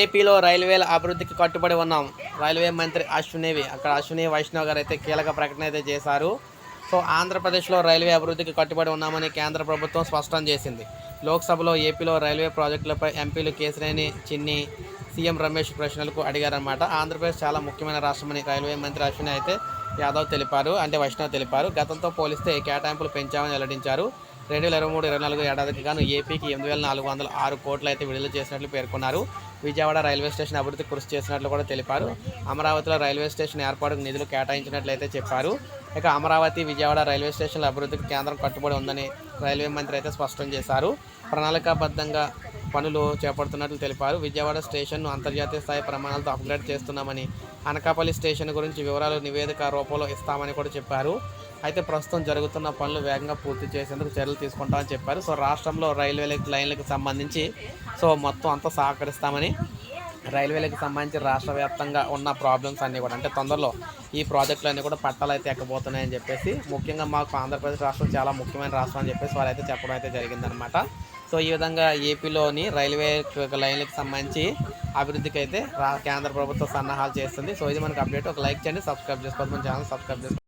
ఏపీలో రైల్వేల అభివృద్ధికి కట్టుబడి ఉన్నాం. రైల్వే మంత్రి అశ్వినేవి అక్కడ అశ్విని వైష్ణవ్ గారు అయితే కీలక ప్రకటన అయితే చేశారు. సో ఆంధ్రప్రదేశ్లో రైల్వే అభివృద్ధికి కట్టుబడి ఉన్నామని కేంద్ర ప్రభుత్వం స్పష్టం చేసింది. లోక్సభలో ఏపీలో రైల్వే ప్రాజెక్టులపై ఎంపీలు కేసినేని చిన్ని సీఎం రమేష్ ప్రశ్నలకు అడిగారన్నమాట. ఆంధ్రప్రదేశ్ చాలా ముఖ్యమైన రాష్ట్రమని రైల్వే మంత్రి అశ్విని అయితే యాదవ్ తెలిపారు అంటే వైష్ణవ్ తెలిపారు. గతంతో పోలిస్తే కేటాయింపులు పెంచామని వెల్లడించారు. రెండు వేల ఇరవై మూడు ఇరవై నాలుగు ఏడాదికి గాను ఏపీకి ఎనిమిది వేల నాలుగు వందల ఆరు కోట్లు అయితే విడుదల చేసినట్లు పేర్కొన్నారు. విజయవాడ రైల్వే స్టేషన్ అభివృద్ధి కృషి చేసినట్లు కూడా తెలిపారు. అమరావతిలో రైల్వే స్టేషన్ ఏర్పాటుకు నిధులు కేటాయించినట్లయితే చెప్పారు. ఇక అమరావతి విజయవాడ రైల్వే స్టేషన్ల అభివృద్ధికి కేంద్రం కట్టుబడి ఉందని రైల్వే మంత్రి అయితే స్పష్టం చేశారు. ప్రణాళికాబద్ధంగా పనులు చేపడుతున్నట్లు తెలిపారు. విజయవాడ స్టేషన్ను అంతర్జాతీయ స్థాయి ప్రమాణాలతో అప్గ్రేడ్ చేస్తున్నామని అనకాపల్లి స్టేషన్ గురించి వివరాలు నివేదిక రూపంలో ఇస్తామని కూడా చెప్పారు. అయితే ప్రస్తుతం జరుగుతున్న పనులు వేగంగా పూర్తి చేసేందుకు చర్యలు తీసుకుంటామని చెప్పారు. సో రాష్ట్రంలో రైల్వే లైన్లకు సంబంధించి సో మొత్తం అంతా సహకరిస్తామని రైల్వేలకు సంబంధించి రాష్ట్ర వ్యాప్తంగా ఉన్న ప్రాబ్లమ్స్ అన్నీ కూడా అంటే తొందరలో ఈ ప్రాజెక్టులు అన్నీ కూడా పట్టాలు అయితే ఎక్కబోతున్నాయని చెప్పేసి ముఖ్యంగా మాకు ఆంధ్రప్రదేశ్ రాష్ట్రం చాలా ముఖ్యమైన రాష్ట్రం అని చెప్పేసి వాళ్ళైతే చెప్పడం అయితే జరిగిందనమాట సో ఈ విధంగా ఏపీలోని రైల్వే లైన్లకు సంబంధించి అభివృద్ధికి అయితే రా కేంద్ర ప్రభుత్వం సన్నాహాలు చేస్తుంది. సో ఇది మనకు అప్డేట్. ఒక లైక్ చేయండి సబ్స్క్రైబ్ చేసుకోవద్దు. మన ఛానల్ సబ్స్క్రైబ్ చేసుకోండి